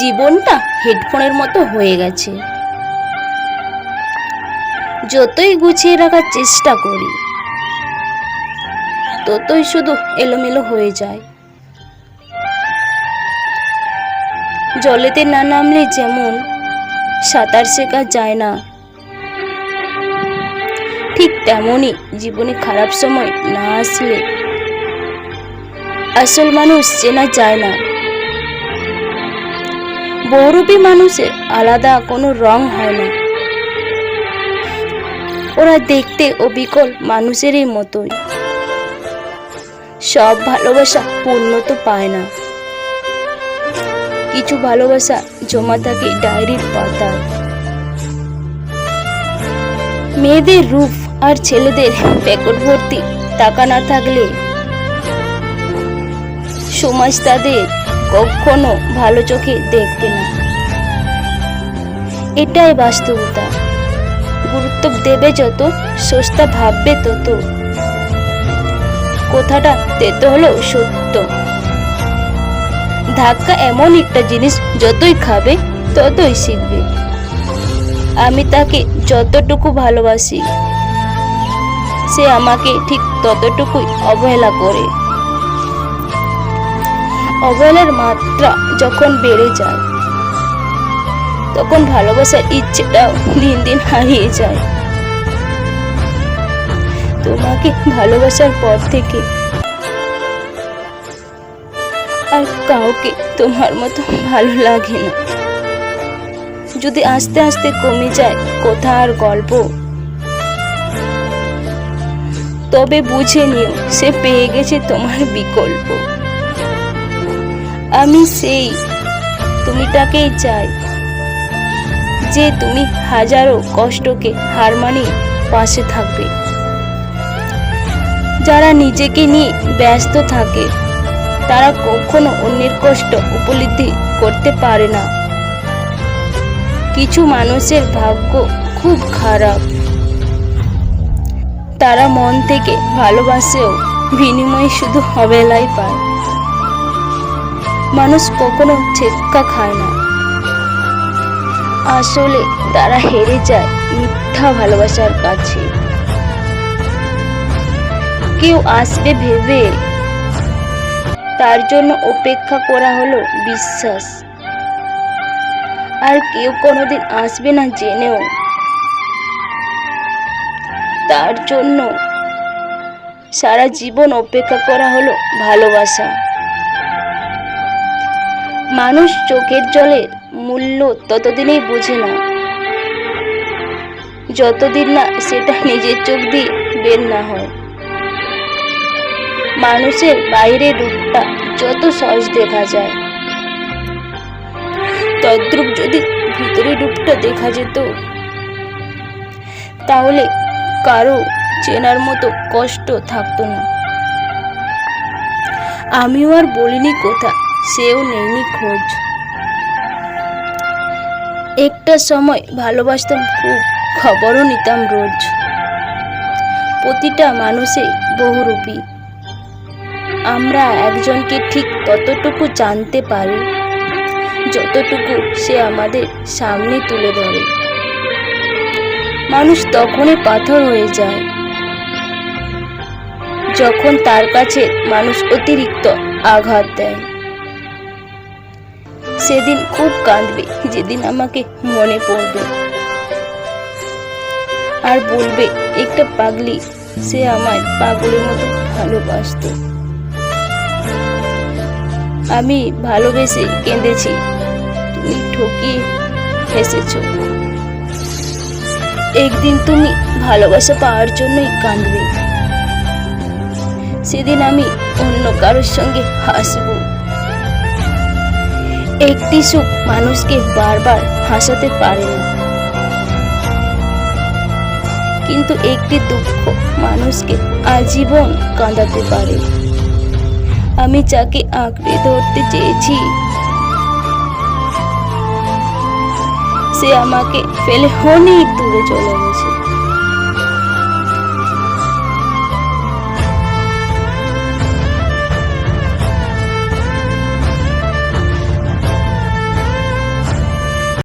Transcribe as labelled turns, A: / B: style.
A: জীবনটা হেডফোনের মতো হয়ে গেছে। যতই গুছিয়ে রাখার চেষ্টা করি, ততই শুধু এলোমেলো হয়ে যায়। জলেতে না নামলে যেমন সাঁতার শেখা যায় না, ঠিক তেমনই জীবনে খারাপ সময় না আসলে আসল মানুষ চেনা যায় না। বহুরূপী মানুষের আলাদা কোনো রং হয় না। ওরা দেখতে অবিকল মানুষেরই মতোই। সব ভালোবাসা পূর্ণ তো পায় না। কিছু ভালোবাসা জমা থাকে ডায়েরির পাতায়। মেয়েদের রূপ আর ছেলেদের প্যাকেট ভর্তি টাকা না থাকলে সমাজ তাদের কখনো ভালো চোখে দেখবে না। এটাই বাস্তবতা। গুরুত্ব দেবে যত, সস্তা ভাববে তত। কথাটা তেতো হলেও সত্য। ধাক্কা এমন একটা জিনিস, যতই খাবে, ততই শিখবে। আমি তাকে যতটুকু ভালোবাসি, সে আমাকে ঠিক ততটুকুই অবহেলা করে। অবহেলার মাত্রা যখন বেড়ে যায়, তখন ভালোবাসার ইচ্ছেটাও দিন দিন হারিয়ে যায়। তোমাকে ভালোবাসার পর থেকে আর কাউকে তোমার মতো ভালো লাগে না। যদি আস্তে আস্তে কমে যায় কথা আর গল্প, তবে বুঝে নিও সে পেয়ে গেছে তোমার বিকল্প। আমি সেই তুমিটাকেই চাই, যে তুমি হাজারো কষ্টকে হার মানিয়ে পাশে থাকবে। যারা নিজেকে নিয়ে ব্যস্ত থাকে, তারা কখনো অন্যের কষ্ট উপলব্ধি করতে পারে না। কিছু মানুষের ভাগ্য খুব খারাপ। তারা মন থেকে ভালোবাসেও বিনিময়ে শুধু হবেলাই পায়। মানুষ কখনো ছেক্কা খায় না। আসলে তারা হেরে যায় মিথ্যা ভালোবাসার কাছে। কেউ আসবে ভেবে তার জন্য অপেক্ষা করা হলো বিশ্বাস। আর কেউ কোনোদিন আসবে না জেনেও। তার জন্য সারা জীবন অপেক্ষা করা হলো ভালোবাসা। মানুষ চোখের জলের মূল্য ততদিনেই বোঝে না। যতদিন না সেটা নিজের চোখ দিয়ে বের না হয়। মানুষের বাইরে রূপটা যত সহজ দেখা যায়। তদ্রূপ যদি ভিতরে রূপটা দেখা যেত, তাহলে কারও চেনার মতো কষ্ট থাকতো না। আমিও আর বলিনি কথা। সেও নেয়নি খোঁজ। একটা সময় ভালোবাসতাম, খুব খবরও নিতাম রোজ। প্রতিটা মানুষই বহুরূপী। আমরা একজনকে ঠিক ততটুকু জানতে পারি, যতটুকু সে আমাদের সামনে তুলে ধরে। মানুষ তখনই পাথর হয়ে যায়, যখন তার কাছে মানুষ অতিরিক্ত আঘাত দেয়। সেদিন খুব কাঁদবে, যেদিন আমাকে মনে পড়বে। আর বলবে, একটা পাগলি, সে আমায় পাগলের মতো ভালোবাসতো। আমি ভালোবেসে কেঁদেছি, তুমি ঠকিয়ে হেসেছ। একদিন তুমি ভালোবাসা পাওয়ার জন্যই কাঁদবে। সেদিন আমি অন্য কারোর সঙ্গে হাসব। একটি সুখ মানুষকে বারবার হাসাতে পারে না। কিন্তু একটি দুঃখ মানুষকে আজীবন কাঁদাতে পারে। আমি যাকে আঁকড়ে ধরতে চেয়েছি, সে আমাকে ফেলে অনেক দূরে চলে গেছে।